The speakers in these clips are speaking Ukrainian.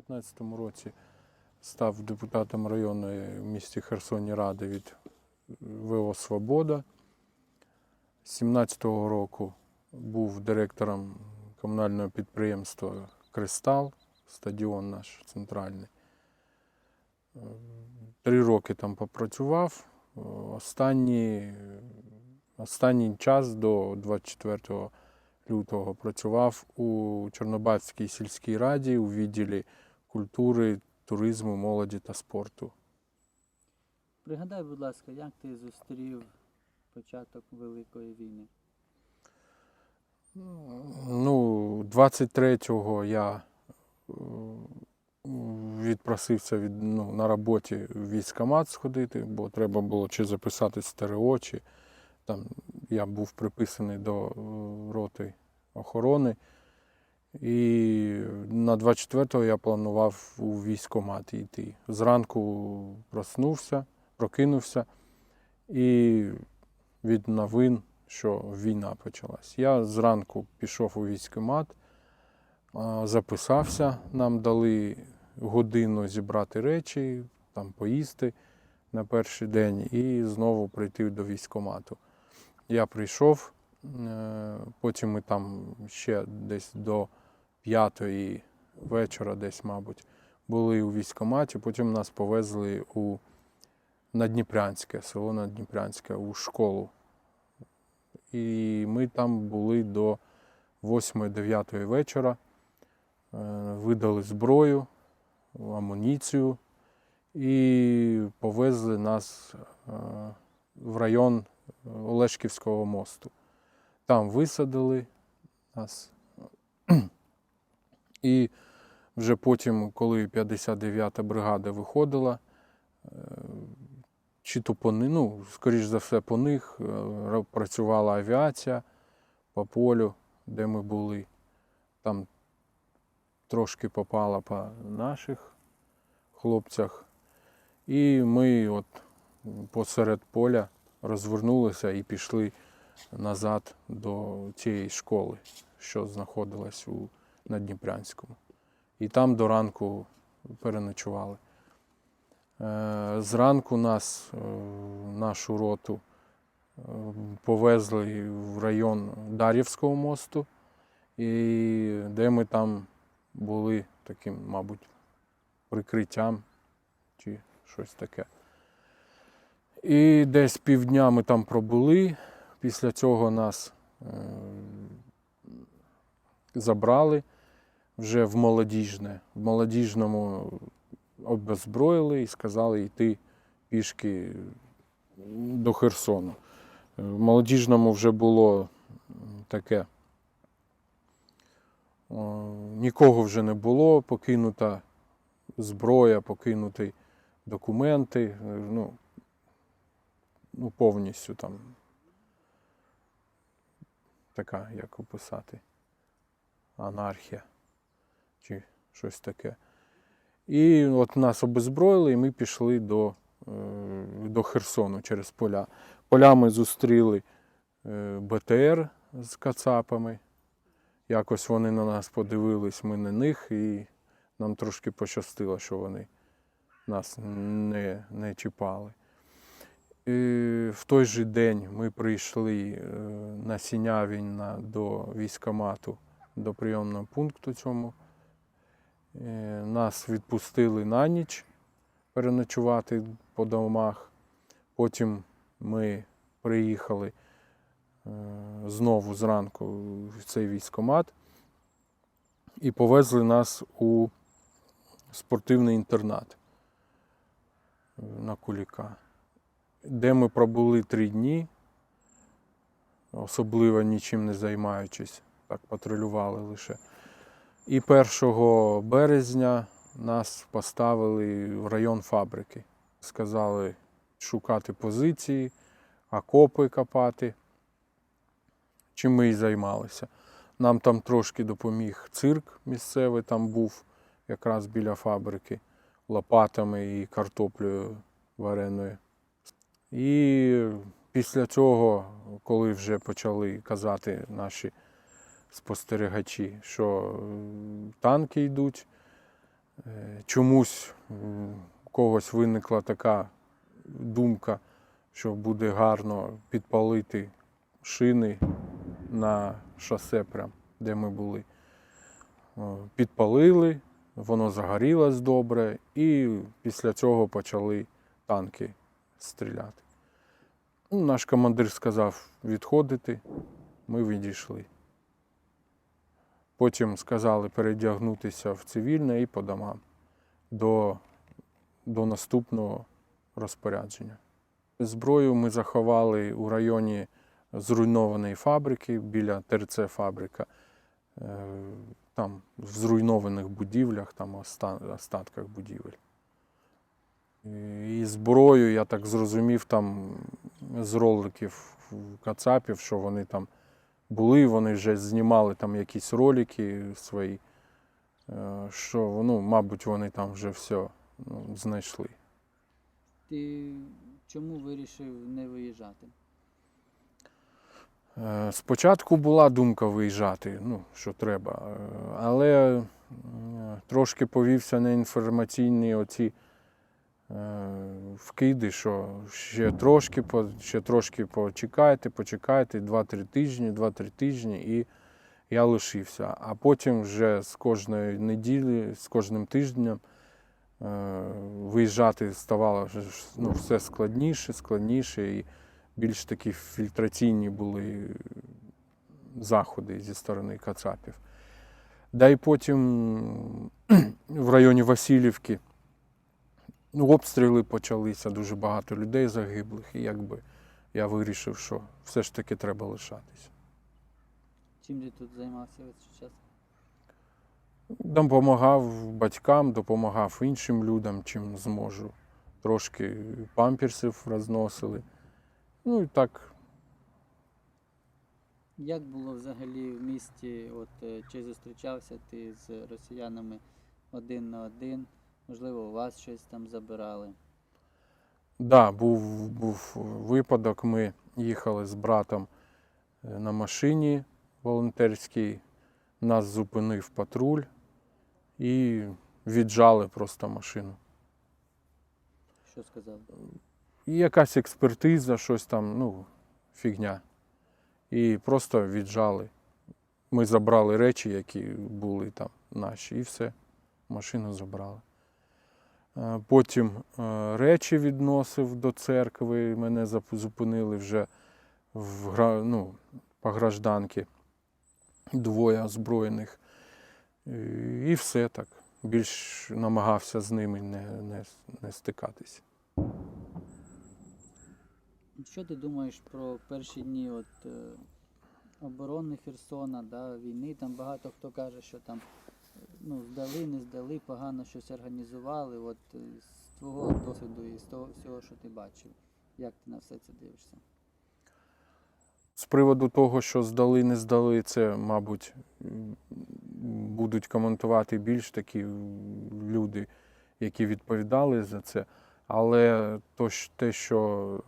2015 році став депутатом районної в місті Херсоні Ради від ВО Свобода. З 17-го року був директором комунального підприємства Кристал, стадіон наш центральний. Три роки там попрацював. Е, Останні, останній час до 24 лютого працював у Чорнобальській сільській раді у відділі культури, туризму, молоді та спорту. Пригадай, будь ласка, як ти зустрів початок Великої війни? Ну, 23-го я е, відпросився від, ну, на роботі в військкомат сходити, бо треба було чи записати ТРО, чи там я був приписаний до е, роти охорони. І на 24-го я планував у військкомат йти. Зранку проснувся, прокинувся і від новин, що війна почалась. Я зранку пішов у військкомат, записався, нам дали годину зібрати речі, там поїсти на перший день і знову прийти до військкомату. Я прийшов, е, потім ми там ще десь до п'ятої вечора, десь, мабуть, були у військкоматі, потім нас повезли у Надніпрянське, село Надніпрянське, у школу. І ми там були до 8-9 вечора, Е, видали зброю, амуніцію і повезли нас е, в район Олешківського мосту. Там висадили нас. І вже потім, коли 59-та бригада виходила, е, чи то по ну, скоріш за все, по них е, працювала авіація по полю, де ми були. Там трошки попала по наших хлопцях. І ми от посеред поля розвернулися і пішли назад до цієї школи, що знаходилась у Надніпрянському. І там до ранку переночували. Е, Зранку нас, е, нашу роту, е, повезли в район Дар'ївського мосту, і де ми там були таким, мабуть, прикриттям чи щось таке. І десь півдня ми там пробули. Після цього нас забрали вже в молодіжне. В молодіжному обезброїли і сказали йти пішки до Херсону. В молодіжному вже було таке. Нікого вже не було, покинута зброя, покинуті документи. е, Ну, ну повністю там. Така, як описати, анархія чи щось таке. І от нас обезброїли, і ми пішли до, е, до Херсону через поля. Поля ми зустріли е, БТР з кацапами. Якось вони на нас подивились, ми на них, і нам трошки пощастило, що вони нас не, не чіпали. І в той же день ми прийшли е, на Сінявінь до військкомату, до прийомного пункту цьому. Е, Нас відпустили на ніч переночувати по домах. Потім ми приїхали е, знову зранку в цей військкомат і повезли нас у спортивний інтернат е, на Куліка, де ми пробули три дні, особливо нічим не займаючись, так патрулювали лише. І 1 березня нас поставили в район фабрики. Сказали шукати позиції, окопи копати. Чим ми і займалися. Нам там трошки допоміг цирк місцевий, там був якраз біля фабрики, лопатами і картоплею вареною. І після цього, коли вже почали казати наші спостерігачі, що е, танки йдуть, Е, Чомусь у когось виникла така думка, що буде гарно підпалити шини на шосе, прям, де ми були. Підпалили, воно загорілось добре, і після цього почали танки стріляти. Ну, Наш командир сказав відходити, ми відійшли. Потім сказали передягнутися в цивільне і по домам до, до наступного розпорядження. Зброю ми заховали у районі зруйнованої фабрики біля ТРЦ фабрика. Е, Там в зруйнованих будівлях, там остатках будівель. І зброю, я так зрозумів, там з роликів Кацапів, що вони там були, вони вже знімали там якісь ролики свої, е, що ну, мабуть, вони там вже все ну, знайшли. Ти чому вирішив не виїжджати? Е, Спочатку була думка виїжджати, ну, що треба, е, але трошки повівся на інформаційні оці вкиди, що ще трошки, ще трошки почекайте, почекайте, 2-3 тижні, 2-3 тижні, і я лишився. А потім вже з кожної неділі, з кожним тижнем е, виїжджати ставало ну, все складніше, складніше. І більш такі фільтраційні були заходи зі сторони Кацапів. Да і потім в районі Васильівки ну, обстріли почалися, дуже багато людей загиблих, і якби я вирішив, що все ж таки треба лишатися. Чим ти тут займався весь час? Допомагав батькам, допомагав іншим людям, чим зможу. Трошки памперсів розносили. Ну і так Як було взагалі в місті? От е, чи зустрічався ти з росіянами один на один? Можливо, у вас щось там забирали? Да, був, був випадок. Ми їхали з братом е, на машині волонтерській. Нас зупинив патруль і віджали просто машину. Що сказали? І якась експертиза, щось там, ну, фігня. І просто віджали. Ми забрали речі, які були там наші, і все, машину забрали. Е, Потім е, речі відносив до церкви, мене зупинили вже в, ну, по двоє озброєних. І- все так. Більш намагався з ними не, не, не стикатись. Що ти думаєш про перші дні от, е, оборони Херсона, да, війни? Там багато хто каже, що там ну, здали, не здали, погано щось організували. От е, з твого досвіду і з того всього, що ти бачив, як ти на все це дивишся? З приводу того, що здали, не здали, це, мабуть, будуть коментувати більш такі люди, які відповідали за це. Але то, те, що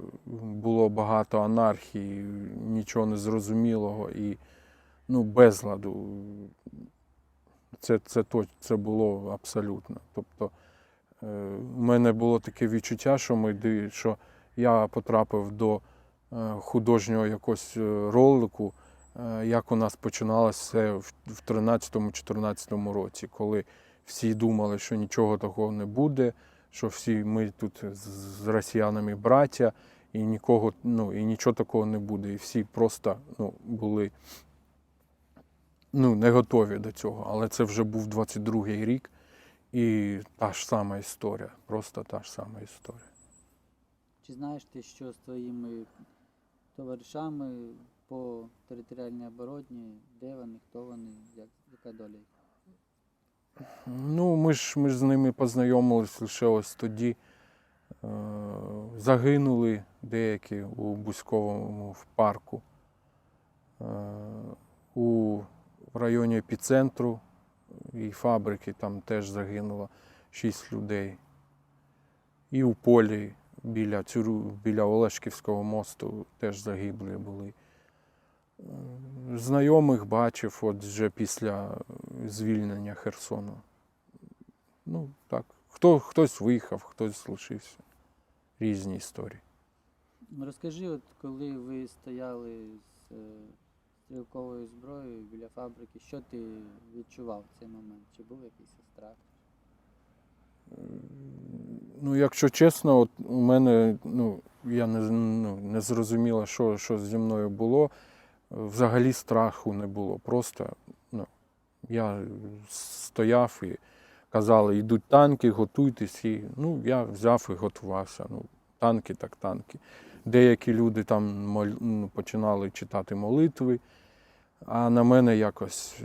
було багато анархії, нічого незрозумілого і ну, безладу, це, це, це було абсолютно. Тобто е, у мене було таке відчуття, що, ми, що я потрапив до е, художнього якогось е, ролику, е, як у нас починалося в в 13-14 році, коли всі думали, що нічого такого не буде, що всі ми тут з росіянами браття, і нікого, ну, і нічого такого не буде. І всі просто ну, були ну, не готові до цього. Але це вже був 22-й рік, і та ж сама історія, просто та ж сама історія. Чи знаєш ти, що з твоїми товаришами по територіальній обороні, де вони, хто вони, як, яка доля їх? Ну, ми ж, ми ж з ними познайомились лише ось тоді. Е, загинули деякі у Бузьковому в парку. Е, у в районі епіцентру і фабрики там теж загинуло шість людей. І у полі біля, Цюру, біля Олешківського мосту теж загиблі були. Знайомих бачив от вже після звільнення Херсону. Ну, так. Хто, хтось виїхав, хтось лишився. Різні історії. Розкажи, от коли ви стояли з е, стрілковою зброєю біля фабрики, що ти відчував в цей момент? Чи був якийсь страх? Ну, якщо чесно, от у мене, ну, я не, ну, не зрозуміла, що, що зі мною було. Взагалі страху не було. Просто ну, я стояв і казали, йдуть танки, готуйтесь. І, ну, я взяв і готувався. Ну, танки так танки. Деякі люди там ну, починали читати молитви, а на мене якось,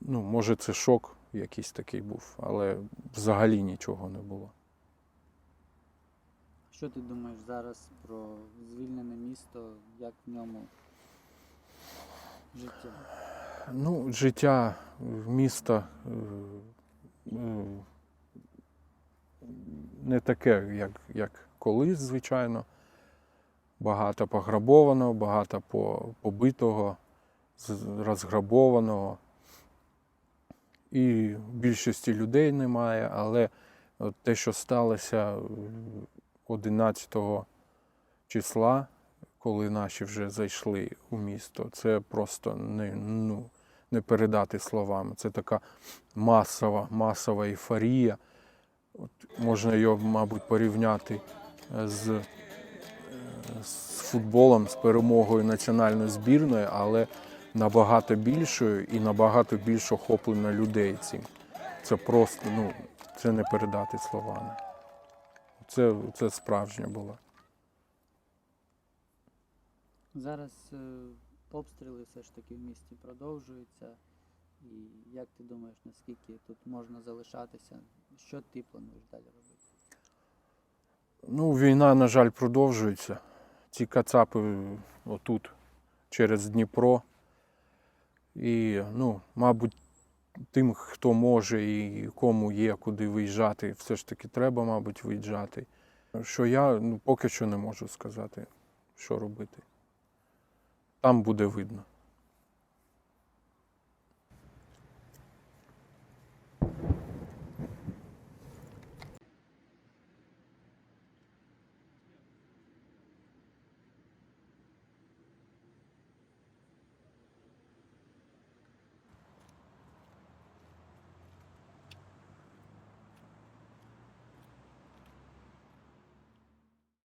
ну, може, це шок якийсь такий був, але взагалі нічого не було. Що ти думаєш зараз про звільнене місто, як в ньому життя? Ну, життя в міста е, е, не таке, як, як колись, звичайно. Багато пограбованого, багато побитого, розграбованого. І більшості людей немає, але те, що сталося е, 11 числа, коли наші вже зайшли у місто, це просто не, ну, не передати словами. Це така масова, масова ейфорія. От можна його, мабуть, порівняти е, з, е, з футболом, з перемогою національної збірної, але набагато більшою і набагато більш охоплено людей цим. Це просто, ну, це не передати словами. Це, це справжнє було. Зараз е, обстріли все ж таки в місті продовжуються. І як ти думаєш, наскільки тут можна залишатися? Що ти плануєш далі робити? Ну, війна, на жаль, продовжується. Ці кацапи отут, через Дніпро. І, ну, мабуть, тим, хто може і кому є куди виїжджати, все ж таки треба, мабуть, виїжджати. Що я ну, поки що не можу сказати, що робити. Там буде видно.